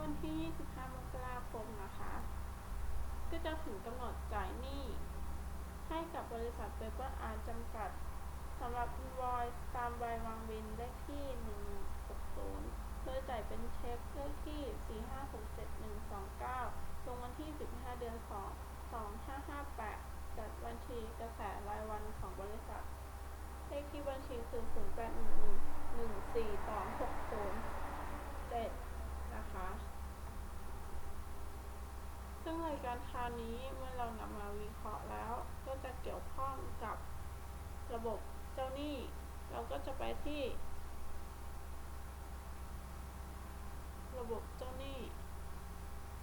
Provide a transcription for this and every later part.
วันที่ 25 มกราคมนะคะ ก็จะถึงกำหนดจ่ายหนี้ให้กับบริษัทเปเปอร์อาร์จำกัดสำหรับ invoice ตามใบวางบินเลขที่ 160 โดยจ่ายเป็นเช็คเลขที่ 4567129 ลงวันที่ 15 เดือน 2 2558 จัดบัญชีกระแสรายวันของบริษัท เลขที่บัญชีคือ 0 8 1 1 1 4 2 6 0 7 นะคะ ซึ่ง รายการคานี้เมื่อเรานำมาวิเคราะห์แล้ว ก็จะเกี่ยวข้องกับระบบเจ้าหนี้ เราก็จะไปที่ ระบบเจ้าหนี้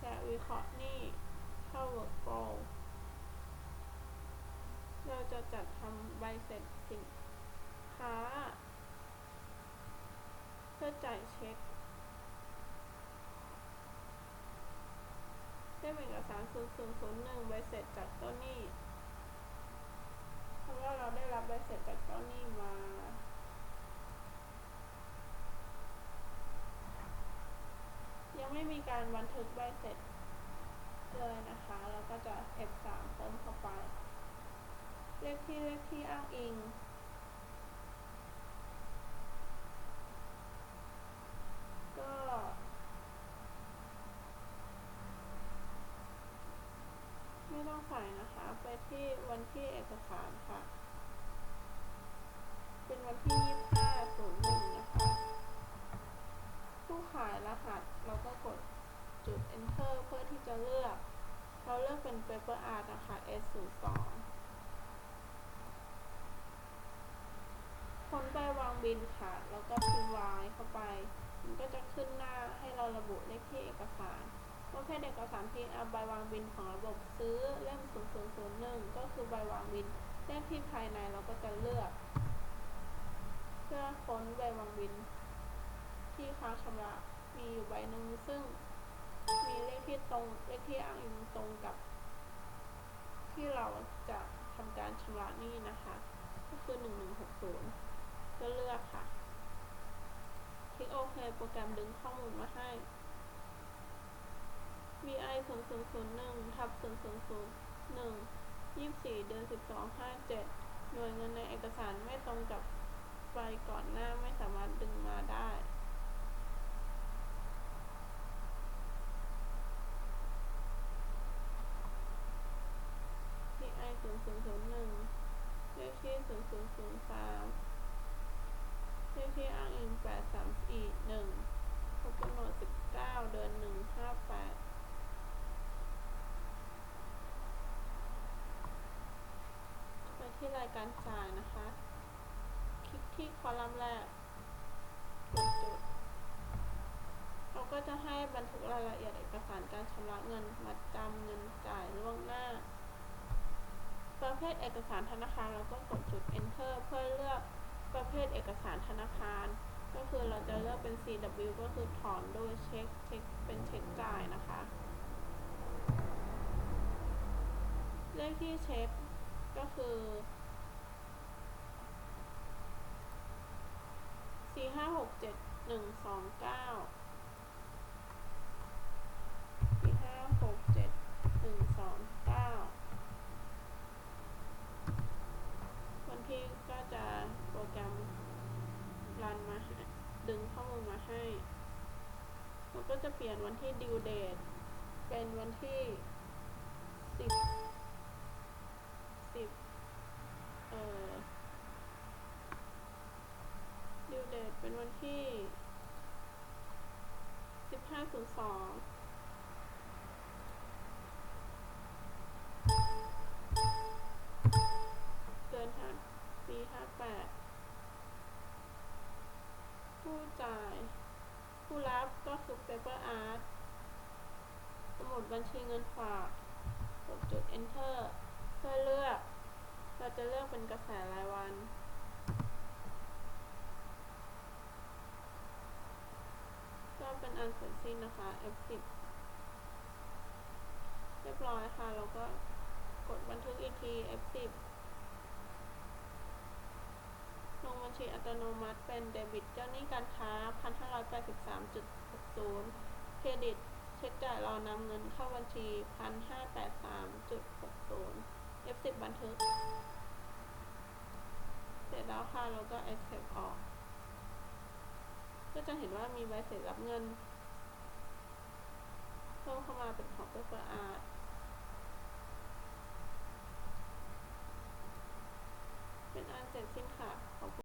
และวิเคราะห์หนี้เข้า workflow เราจะจัดทำใบเสร็จสินค้า เพื่อจ่ายเช็ค เล่มเอกสาร0001ใบเสร็จจากเจ้าหนี้เพราะว่าเราได้รับใบเสร็จจากเจ้าหนี้มายังไม่มีการบันทึกใบเสร็จเลยนะคะ แล้วก็จะ F3 เติมเข้าไป เลขที่เลขที่อ้างอิง ก็ ไม่ต้องใส่นะคะ ไป ที่วันที่เอกสารค่ะ เป็นวันที่2501นะคะ ผู้ขายรหัสเราก็กดจุด enter เพื่อที่จะเลือก เราเลือกเป็น paper art นะคะ S02 คนใบวางบินค่ะ แล้วก็พิมพ์ Y เข้าไป มันก็จะขึ้นหน้าให้เราระบุเลขที่เอกสาร เภทเอกสารที่เอาใบวางบินของระบบซื้อเล่ม0001 ก็คือใบวางบินเลขที่ภายในเราก็จะเลือก เพื่อค้นใบวางบิน ที่ค้างชำระมีอยู่ใบหนึ่งซึ่งมีเลขที่ตรงเลขที่อ้างอิงตรงกับ ที่เราจะทำการชำระหนี้นะคะ ก็คือ 1160 ก็เลือกค่ะ คลิกโอเคโปรแกรมดึงข้อมูลมาให้ VI 0001ทับ0001 24เดือน12 57หน่วยเงินในเอกสารไม่ตรงกับใบก่อนหน้าไม่สามารถดึงมาได้ VI 0001เลขที่0003เลขที่อ้างอิง8341ครบกำหนด19เก้าเดือน1 58ไปที่ราย การจ่ายนะคะ คลิกที่คอลัมน์แรกกดจุดเขาก็จะให้บันทึกรายละเอียดเอกสารการชำระเงินมัดจำเงินจ่ายล่วงหน้า ประเภทเอกสารธนาคารเราก็กดจุด enter เพื่อเลือกประเภทเอกสารธนาคาร ก็คือเราจะเลือกเป็น CW ก็คือถอนโดยเช็คเช็คเป็นเช็คจ่ายนะคะเลขที่เช็คก็คือ สี่ห้าหกเจ็ดหนึ่งสองเก้าสี่ห้าหกเจ็ดหนึ่งสองเก้าวันที่ก็จะโปรแกรมรันมาดึงข้อมูลมาให้แล้วก็จะเปลี่ยนวันที่ due date เป็นวันที่สิบสิบเอ่อ ดิว เดตเป็นวันที่1502เดือนห้าปี58ผู้จ่าย ผู้รับก็คือ Paper Art สมุดบัญชีเงินฝากกดจุด Enter เพื่อเลือก เราจะเลือกเป็นกระแสรายวัน ก็เป็น อันเสร็จสิ้นนะคะ F10 เรียบร้อยค่ะ เราก็กดบันทึกอีกที F10 ลงบัญชีอัตโนมัติเป็นเดบิตเจ้าหนี้การค้า 1,583.60 เครดิตเช็คจ่ายรอนำเงินเข้าบัญชีพันห้าแปดสามจุดหกศูนย์ F10 บันทึก เสร็จแล้วค่ะ เราก็ accept ออก ก็จะเห็นว่ามีใบเสร็จรับเงิน เข้าเข้ามาเป็นของสะอาดเป็นอันเสร็จสิ้น